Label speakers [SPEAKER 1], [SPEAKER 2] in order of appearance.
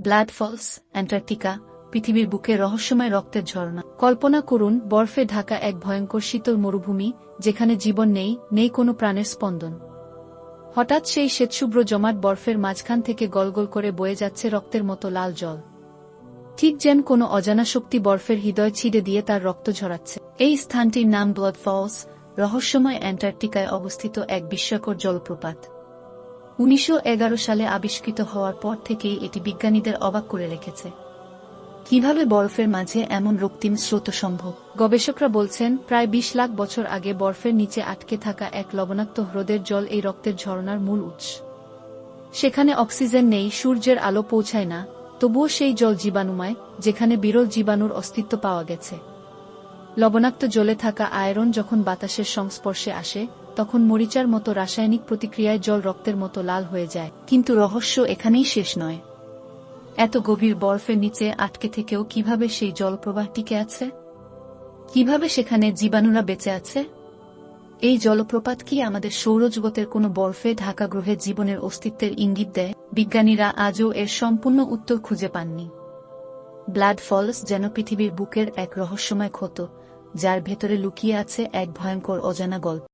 [SPEAKER 1] Blood false, Antarctica, পৃথিবীর বুকে রহস্যময় রক্তের ঝর্ণা। কল্পনা করুন, বরফে ঢাকা এক ভয়ঙ্কর শীতল মরুভূমি, যেখানে জীবন নেই নেই কোনো প্রাণের স্পন্দন। হঠাৎ সেই শ্বেতশুভ্র জমাট বরফের মাঝখান থেকে গলগল করে বয়ে যাচ্ছে রক্তের মতো লাল জল। ঠিক যেন কোনো অজানা শক্তি বরফের হৃদয় ছিঁড়ে দিয়ে তার রক্ত ঝরাচ্ছে। এই স্থানটির নাম ব্লড ফলস, রহস্যময় অ্যান্টার্কটিকায় অবস্থিত এক বিস্ময়কর জলপ্রপাত। উনিশশো এগারো সালে আবিষ্কৃত হওয়ার পর থেকেই এটি বিজ্ঞানীদের অবাক করে রেখেছে। কীভাবে বরফের মাঝে এমন রক্তিম স্রোত সম্ভব? গবেষকরা বলছেন, প্রায় ২০ লাখ বছর আগে বরফের নিচে আটকে থাকা এক লবণাক্ত হ্রদের জল এই রক্তের ঝরনার মূল উৎস। সেখানে অক্সিজেন নেই, সূর্যের আলো পৌঁছায় না, তবুও সেই জল জীবাণুময়, যেখানে বিরল জীবাণুর অস্তিত্ব পাওয়া গেছে। লবণাক্ত জলে থাকা আয়রন যখন বাতাসের সংস্পর্শে আসে তখন মরিচার মতো রাসায়নিক প্রতিক্রিয়ায় জল রক্তের মতো লাল হয়ে যায়। কিন্তু রহস্য এখানেই শেষ নয়। এত গভীর বরফের নিচে আটকে থেকেও কীভাবে সেই জলপ্রবাহ টিকে আছে? কীভাবে সেখানে জীবাণুরা বেঁচে আছে? এই জলপ্রপাত কি আমাদের সৌরজগতের কোনো বরফে ঢাকা গ্রহে জীবনের অস্তিত্বের ইঙ্গিত দেয়? বিজ্ঞানীরা আজও এর সম্পূর্ণ উত্তর খুঁজে পাননি। ব্লাড ফলস যেন পৃথিবীর বুকের এক রহস্যময় ক্ষত, যার ভেতরে লুকিয়ে আছে এক ভয়ঙ্কর অজানা গল্প।